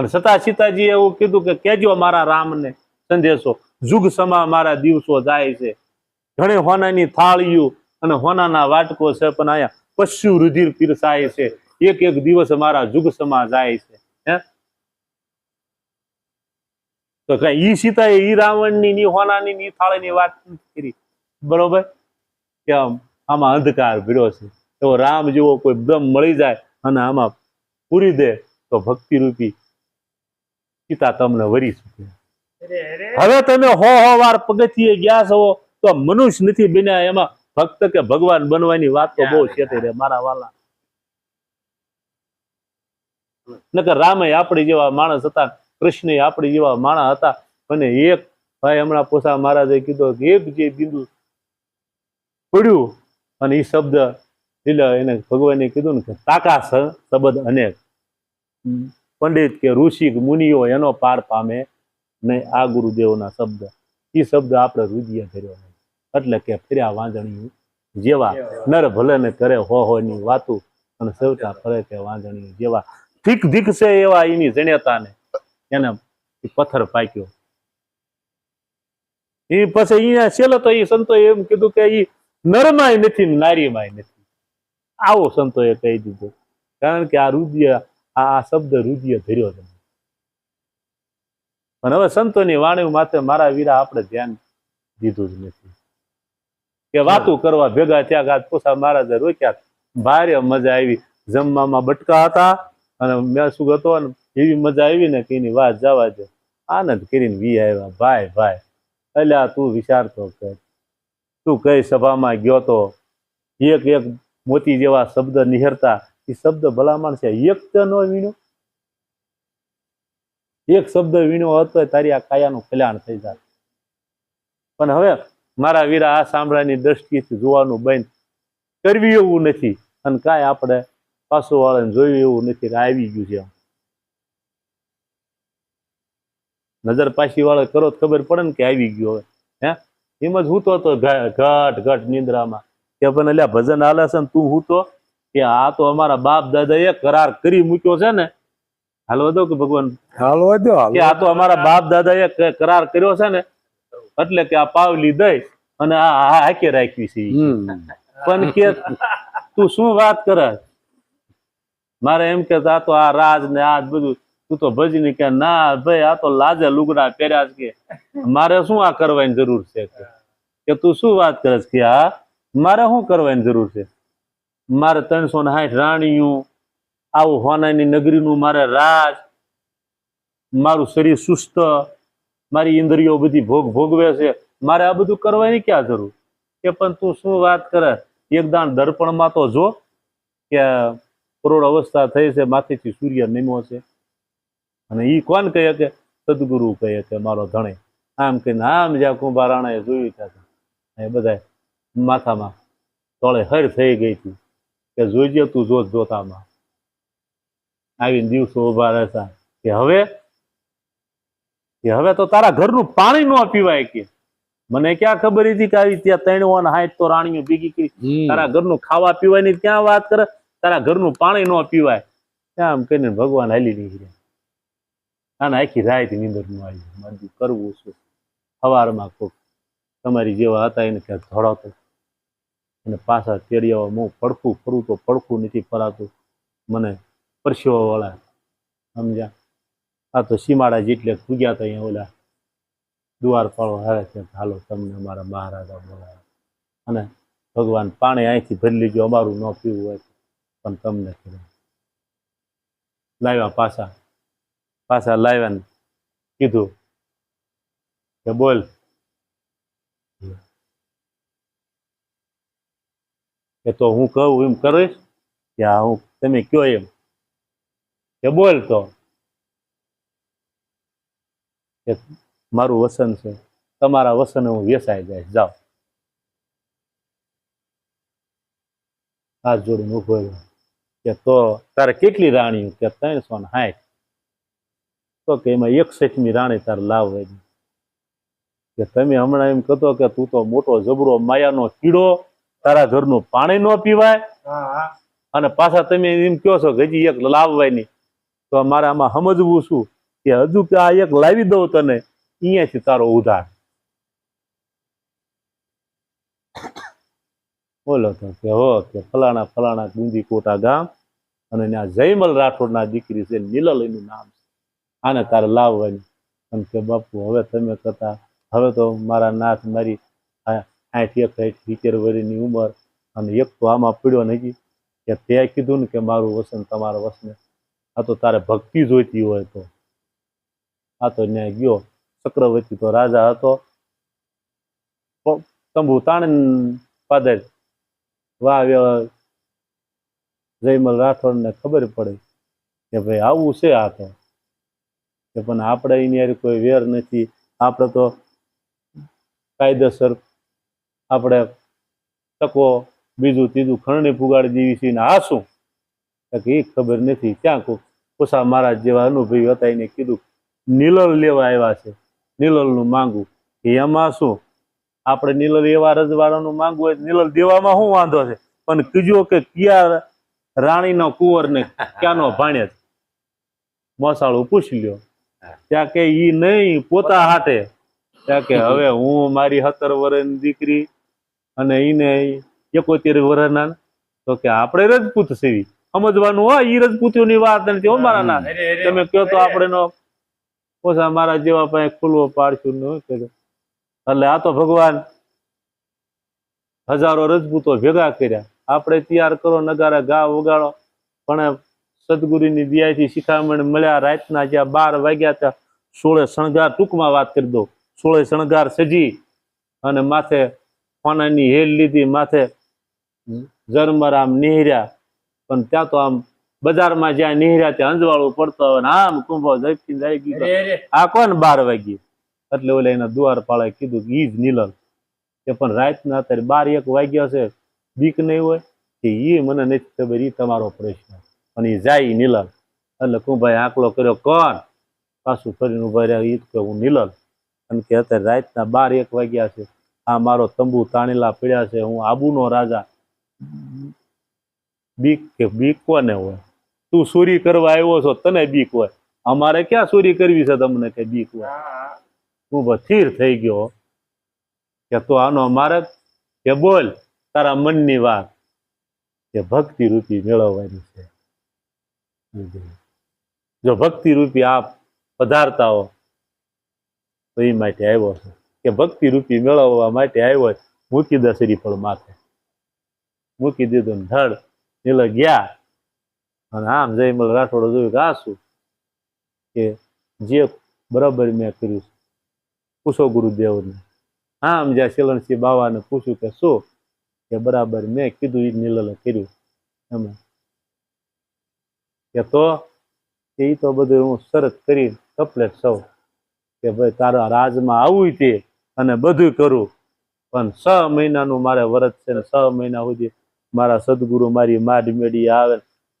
અને છતાં સીતાજીએ એવું કીધું કે કેજો મારા રામને સંદેશો. જુગ સમા મારા દિવસો જાય છે. ઘણે હોનાની થાળીઓ અને હોનાના વાટકો છે, પણ અહીંયા પશુ રુધિર પીરસાય છે. એક એક દિવસ મારા જુગ સમા જાય છે. તો કઈ ઈ સીતાએ ઈ રાવણની ની હોનાની ની થાળીની વાત કરી. બરોબર? કે આમ અંધકાર ભીડો છે. એવો રામ જેવો કોઈ બ્રહ્મ મળી જાય અને આમાં પૂરી દે તો ભક્તિ રૂપી સીતા તમને વરી શકે હવે તમે હો હો વાર પગથિયે ગયા છો તો મનુષ્ય નથી બન્યા એમાં ભક્ત કે ભગવાન બનવાની વાત તો બહુ છે રે મારા વાલા. નકર રામે આપણી જેવા માણસ હતા કૃષ્ણ આપણી જેવા માણસ હતા અને એક ભાઈ હમણાં પોસા મહારાજે કીધું કે એક જે બિંદુ પડ્યું અને એ શબ્દ એટલે એને ભગવાને કીધું ને કે તાકા શબ્દ અનેક. પંડિત કે ઋષિ મુનિઓ એનો પાર પામે નહીં આ ગુરુદેવના શબ્દ એ શબ્દ આપણે રુદિયા ધર્યો નહીં. એટલે કે ફર્યા વાંજણી જેવા નર ભલે ને કરે હો હોની વાતું અને સૌટા ફરે કે વાંજણી જેવા. ધીક છે એવા એની જણ્યતાને. એને પથ્થર પાક્યો. એ પછી અહીંયા છેલ્લે તો એ સંતો એમ કીધું કે એ નરમાય નથી નારીમાંય નથી. આવો સંતોએ કહી દીધું. કારણ કે આ રુદિય આ શબ્દ રુદિય ધર્યો તમે પણ હવે સંતોની વાણી માથે મારા વીરા આપણે ધ્યાન દીધું જ નથી. કે વાતું કરવા ભેગા થયા ગાત પોસા મહારાજે રોક્યા. ભારે મજા આવી. જમવામાં બટકા હતા અને મેં શું હતો ને એવી મજા આવી ને કે એની વાત જવા દે. આનંદ કરીને વી આવ્યા. ભાઈ ભાઈ અલ્યા તું વિચારતો કર. તું કઈ સભામાં ગયો તો? એક એક મોતી જેવા શબ્દ નિહરતા એ શબ્દ ભલામણ છે. એક ન વીણ્યો. એક શબ્દ વીણો હતો તારી આ કાયાનું કલ્યાણ થઈ જાય. પણ હવે મારા વીરા આ સાંભળાની દ્રષ્ટિથી જોવાનું બંધ કરવી એવું નથી. અને કાંઈ આપણે પાછો વાળાને જોયું એવું નથી આવી ગયું છે નજર પાછી વાળા કરો તો ખબર પડે ને કે આવી ગયો હવે. હે? એમ જ હું તો ઘટ ઘટ નિંદ્રામાં. કે પણ અલ્યા ભજન હાલે છે ને તું હું તો કે આ તો અમારા બાપ દાદાએ કરાર કરી મૂક્યો છે ને. હાલવા દો કે ભગવાન? હાલો દો કે આ તો અમારા બાપ દાદાએ કરાર કર્યો છે ને એટલે કે આ પાવલી દઈ અને આ હાકે રાખવી છે પણ કે તું શું વાત કરે? મારે એમ કે આ તો આ રાજ ને આ બધું. તું તો ભજની કે ના ભાઈ આ તો લાજે લુગડા પહેર્યા છે કે. મારે શું આ કરવાની જરૂર છે? કે કે તું શું વાત કરે કે આ? મારે શું કરવાની જરૂર છે? મારે ત્રણસો ને સાઠ રાણીયું, આવું હોનાની નગરીનું મારે રાજ, મારું શરીર સુસ્ત, મારી ઇન્દ્રિયો બધી ભોગ ભોગવે છે. મારે આ બધું કરવાની ક્યાં જરૂર? કે પણ તું શું વાત કરે? એકદાન દર્પણમાં તો જો કે કરોડ અવસ્થા થઈ છે, માથેથી સૂર્ય નિમો છે. અને એ કોણ કહે કે સદગુરુ કહે કે મારો ધણે. આમ કે આમ જ્યાં કુંભારાણાએ જોયું ત્યાં એ બધા માથામાં તળે હર થઈ ગઈ હતી. કે જોઈજે તું જોત જોતામાં. આવીને દિવસો ઊભા રહેતા. કે હવે? કે હવે તો તારા ઘરનું પાણી ન પીવાય કે. મને ક્યાં ખબર હતી કે આવી ત્યાં ત્રણ અને હાઈટ તો રાણીઓ ભેગી કરી. તારા ઘરનું ખાવા પીવાની ક્યાં વાત કરે? તારા ઘરનું પાણી ન પીવાય. આમ કહીને ભગવાન હાલી નીકળ્યા અને આખી રાત નીંદરનું આવી મારું કરવું શું સવારમાં કોક તમારી જેવા હતા એને ક્યાંક ધોડાતો અને પાછા કેડિયાઓ હું પડખું ફરું તો પડખું નથી ફરાતું. મને પરસેવાવાળા સમજ્યા? આ તો સીમાડા જેટલે પૂગ્યા હતા અહીંયા ઓલા દુવાર દ્વારપાળો હારે છે. હાલો તમને અમારા મહારાજા બોલાવે. અને ભગવાન પાણી અહીંથી ભરી લીધું અમારું ન પીવું હોય પણ તમને કીધું લાવ્યા પાછા. પાછા લાવ્યા કીધું કે બોલ કે તો હું કહું એમ કરીશ કે હા હું તમે કયો એમ. કે બોલ તો. મારું વસન છે. તમારા વસન હું વેસાઈ જાય. જાઓ. હાથ જોડીને ઊભો કે તો તારે કેટલી રાણીઓ કે ત્રણસો ને સાઠ? તો કે એમાં એકસઠમી રાણી તારે લાવવાની. કે તમે હમણાં એમ કહેતો કે તું તો મોટો જબરો માયાનો કીડો તારા ઘરનું પાણી ન પીવાય? અને પાછા તમે એમ કહો છો કે હજી એક લાવવાની. તો મારે આમાં સમજવું શું? કે હજુ કે આ એક લાવી દઉં તને અહીંયાથી તારો ઉધાર. બોલો તો કે હો કે ફલાણા ફલાણા ગુંદી કોટા ગામ અને ત્યાં જયમલ રાઠોડના દીકરી છે નીલલ એનું નામ છે. આને તારે લાવવાની. અને કે બાપુ હવે તમે કરતા હવે તો મારા નાથ મારી આઠ એક સાઠ સિત્તેર વર્ષની ઉંમર અને એક તો આમાં પીડ્યો નથી કે તે કીધું ને કે મારું વસન તમારા વસને. આ તો તારે ભક્તિ જોઈતી હોય તો. આ તો ન્યાય ગયો. ચક્રવર્તી તો રાજા હતો. તંબુ તાણ પાદર વાહ જયમલ રાઠોડને ખબર પડે કે ભાઈ આવું છે આ તો. કે પણ આપણે એની કોઈ વેર નથી. આપણે તો કાયદેસર આપણે તકો બીજું ત્રીજું ખરણી ફુગાડી દેવી છે ને આ શું? એ ખબર નથી. ક્યાં કો? કુસા મહારાજ જેવા અનુભવી હતા એને કીધું નીલલ લેવા આવ્યા છે. નીલલનું માંગવું કે એમાં શું? આપણે નીલલ એવા રજવાડાનું માંગવું હોય નીલલ દેવામાં શું વાંધો છે? પણ કીજો કે ક્યાં રાણીનો કુંવર ને ક્યાંનો છે મોસાળું પૂછી લ્યો. ત્યાં કે ઈ નહીં પોતા હાથે. ત્યાં કે હવે હું મારી સત્તર વર્ષની દીકરી અને એને એકોતેર વર્ષના તો કે આપણે રજપૂત સેવી. સમજવાનું હોય ઈ રજપૂતીઓની વાત નથી મારા ના તમે કહો તો આપણે ઓછા મારા જેવા પાસે ખુલ્લો પાડશું ન એટલે આ તો ભગવાન હજારો રજપૂતો ભેગા કર્યા. આપણે તૈયાર કરો નગારા ગા વગાડો પણ સદગુરુની દિયાથી શિખામણ મળ્યા રાતના જ્યાં બાર વાગ્યા ત્યાં સોળે શણગાર ટૂંકમાં વાત કરી દો સોળે શણગાર સજી અને માથે સોનાની હેલ લીધી માથે જરમરામ નિહર્યા. પણ ત્યાં તો આમ બજારમાં જ્યાં નિહર્યા ત્યાં અંજવાળું પડતો હોય આમ કુંભો જપી જાય ગયો આ કોણ બાર વાગી એટલે ઓલે એના દ્વારપાળાએ કીધું કે ઈ જ નીલન કે પણ રાતના અત્યારે બાર એક વાગ્યા છે બીક નહીં હોય? કે ઈ મને નથી ખબર ઈ તમારો પ્રશ્ન. પણ એ જાય નીલન એટલે કુંભાઈ આંકલો કર્યો કોણ? પાછું ફરીને ઊભા રહ્યા ઈ કે હું નીલન અને કે અત્યારે રાતના બાર એક વાગ્યા છે. આ મારો તંબુ તાણેલા પડ્યા છે, હું આબુનો રાજા. બીક કે બીક કોને હોય? તું ચોરી કરવા આવ્યો છો, તને બીક હોય. અમારે ક્યાં ચોરી કરવી છે તમને કે બીક હોય? હું બથીર થઈ ગયો. કે તો આનો માર્ગ કે બોલ, તારા મનની વાત કે ભક્તિ રૂપી મેળવવાની છે. જો ભક્તિ રૂપી આપ પધારતા હો, તો એ માટે આવ્યો છે. કે ભક્તિ રૂપી મેળવવા માટે આવ્યો મૂકી દે શ્રીફળ માથે. મૂકી દીધું ધડ. એટલે ગયા. અને આમ જયમલ રાઠોડ જોયું કે આ શું? કે જે બરાબર મેં કર્યું પૂછો ગુરુદેવને. આમ જ્યાં શિલણસિંહ બાવાને પૂછ્યું કે શું? કે બરાબર મેં કીધું એ નીલલે કર્યું. એમ. કે તો? એ તો બધું હું શરત કરી કપલેટ સૌ. કે ભાઈ તારા રાજમાં આવું તે. અને બધું કરું. પણ છ મહિનાનું મારે વ્રત છે ને છ મહિના સુધી મારા સદગુરુ મારી માઢ મેળી આવે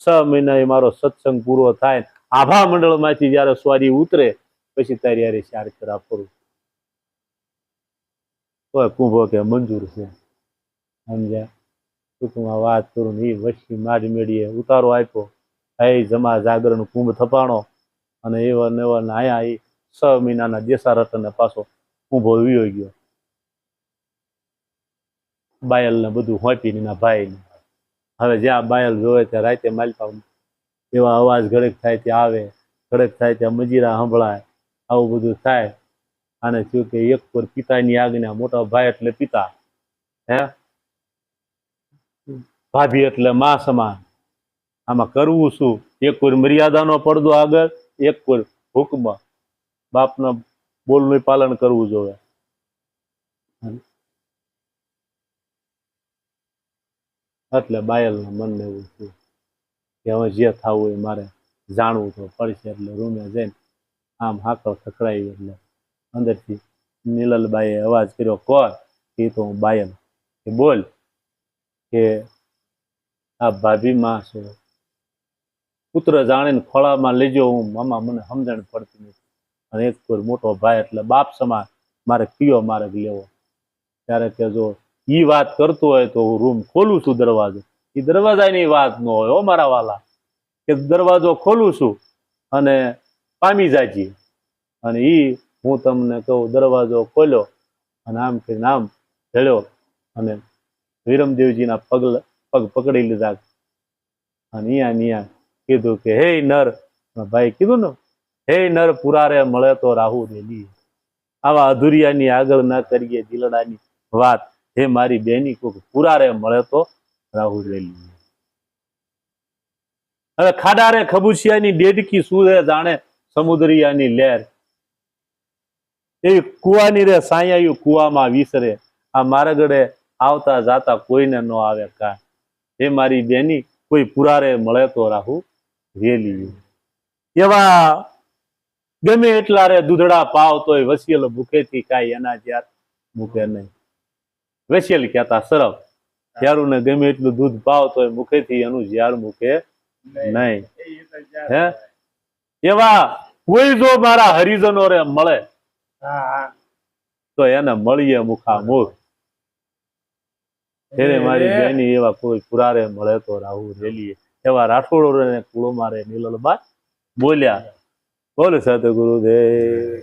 છ મહિના એ મારો સત્સંગ પૂરો થાય આભા મંડળમાંથી જયારે સ્વારી ઉતરે, પછી તારી હારે ચાર કરા ફરું. તોય કુંભો કે મંજૂર છે. સમજ્યા? ટૂંકમાં વાત કરું એ વસી માઢ મેળીએ ઉતારો આપ્યો. એ જમા જાગરણ કુંભ થપાણો. અને એવા ને એવા ને આયા એ છ મહિનાના દેસા રટને પાછો કુંભો વિયો ગયો. બાયલ ને બધું હોપી એના ભાઈ હવે જ્યાં બાયલ જોવે ત્યાં રાતે માલપા એવા અવાજ ઘડક થાય ત્યાં આવે, ઘડક થાય ત્યાં મજીરા સંભળાય, આવું બધું થાય. અને થયું કે એક પર પિતાની આજ્ઞા, મોટા ભાઈ એટલે પિતા. હે? ભાભી એટલે મા સમાન. આમાં કરવું શું? એક કોઈ મર્યાદાનો પડદો આગળ, એક કોઈ હુકમ. બાપના બોલનું પાલન કરવું જોઈએ એટલે બાયલના મનને એવું થયું કે હવે જે થવું એ મારે જાણવું તો પડશે એટલે રૂમે જઈને આમ હાકળ ખકડાવી એટલે અંદરથી નીલલબાઈએ અવાજ કર્યો કોર એ તો હું બાયલ. કે બોલ કે આ ભાભી માં છે. પુત્ર જાણીને ખોળામાં લેજો હું મામા મને સમજણ પડતી નથી. અને એક કોઈ મોટો ભાઈ એટલે બાપ સમાન મારે કયો માર્ગ લેવો? ત્યારે કે જો એ વાત કરતો હોય તો હું રૂમ ખોલું છું દરવાજો. એ દરવાજાની વાત ન હોય હો મારા વાલા. કે દરવાજો ખોલું છું અને પામી જાજી અને એ હું તમને કહું, દરવાજો ખોલ્યો અને આમ કે નામ હેળ્યો અને વિરમદેવજીના પગ પગ પકડી લીધા. અને અહીંયા અહીંયા કીધું કે, હે નર. ભાઈ કીધું ને હે નર પુરારે મળે તો રાહુ રેલી આવા અધુરિયાની આગળ ના કરીએ દિલડાની વાત. હે મારી બેની કોક પુરારે મળે તો રાહુ રેલી હવે ખાડારે ખબુશિયાની ડેડકી સુરે જાણે સમુદ્રિયાની લહેર. એવી કુવાની રે સાયાયું કુવામાં વિસરે. આ મારગડે આવતા જાતા કોઈને ન આવે કા. એ મારી બેની કોઈ પુરારે મળે તો રાહુ રેલી એવા ગમે એટલા રે દૂધડા પાવ તોય વસિયલ ભૂખેથી કાંઈ એના જ્યાર મૂકે નહીં. વસિયલ કહેતા સરફ જ્યારું ને ગમે એટલું દૂધ પાવ તોય મુખેથી એનું જ્યાર મૂકે નહીં. હે? એવા કોઈ જો મારા હરિજનો રે મળે. તો એને મળીએ મુખા મુખ ત્યારે મારી બેની એવા કોઈ પુરારે મળે તો રાહુ રેલીએ. એવા રાઠોડો ને કુળો મારે નીલલબા બોલ્યા બોલ સત ગુરુદેવ.